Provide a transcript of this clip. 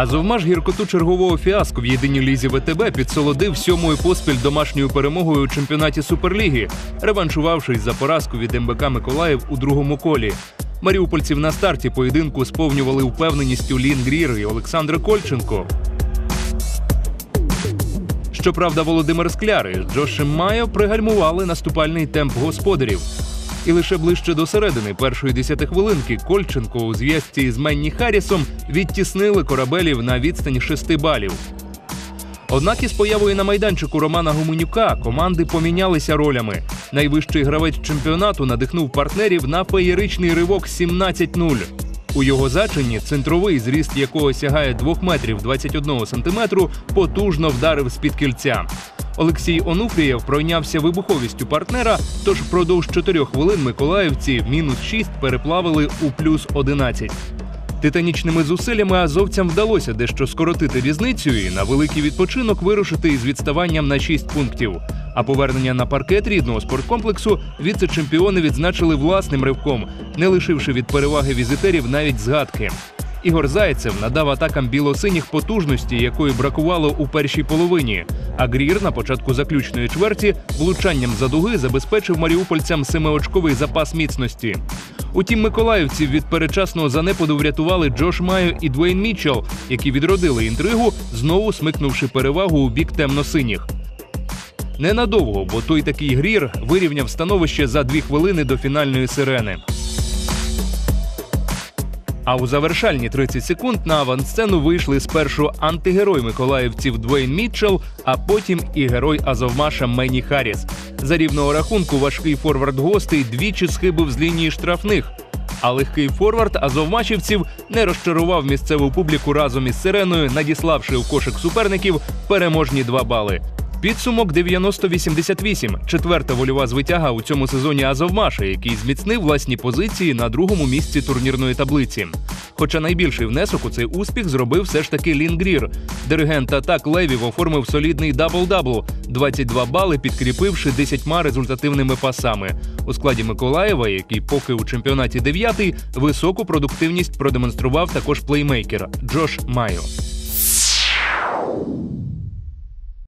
Азовмаш гіркоту чергового фіаско в єдиній лізі ВТБ підсолодив сьомою поспіль домашньою перемогою у чемпіонаті Суперліги, реваншувавшись за поразку від МБК Миколаїв у другому колі. Маріупольців на старті поєдинку сповнювали впевненістю Лін Грір і Олександр Кольченко. Щоправда, Володимир Скляри з Джошем Майо пригальмували наступальний темп господарів. І лише ближче до середини першої десятихвилинки Кольченко у зв'язці з Менні Харрісом відтіснили корабелів на відстань шести балів. Однак із появою на майданчику Романа Гуменюка команди помінялися ролями. Найвищий гравець чемпіонату надихнув партнерів на феєричний ривок 17-0. У його зачині центровий, зріст якого сягає 2 метрів 21 сантиметру, потужно вдарив з-під кільця. Олексій Онуфрієв пройнявся вибуховістю партнера, тож впродовж 4 хвилин миколаївці мінус 6 переплавили у плюс 11. Титанічними зусиллями азовцям вдалося дещо скоротити різницю і на великий відпочинок вирушити із відставанням на 6 пунктів. А повернення на паркет рідного спорткомплексу віце-чемпіони відзначили власним ривком, не лишивши від переваги візитерів навіть згадки. Ігор Зайцев надав атакам білосиніх потужності, якої бракувало у першій половині. А Грір на початку заключної чверті влучанням за дуги забезпечив маріупольцям семиочковий запас міцності. Утім, миколаївців від перечасного занепаду врятували Джош Майо і Двейн Мітчелл, які відродили інтригу, знову смикнувши перевагу у бік темно-синіх. Ненадовго, бо той такий грір вирівняв становище за дві хвилини до фінальної сирени. А у завершальні 30 секунд на авансцену вийшли спершу антигерой миколаївців Двейн Мітчелл, а потім і герой Азовмаша Мені Харріс. За рівного рахунку важкий форвард гостей двічі схибив з лінії штрафних. А легкий форвард азовмачівців не розчарував місцеву публіку разом із сиреною, надіславши в кошик суперників переможні два бали. Підсумок 90-88. Четверта вольова звитяга у цьому сезоні Азовмаша, який зміцнив власні позиції на другому місці турнірної таблиці. Хоча найбільший внесок у цей успіх зробив все ж таки Лін Грір. Диригент атак Левів оформив солідний дабл-дабл – 22 бали, підкріпивши 10 результативними пасами. У складі Миколаєва, який поки у чемпіонаті дев'ятий, високу продуктивність продемонстрував також плеймейкер Джош Майо.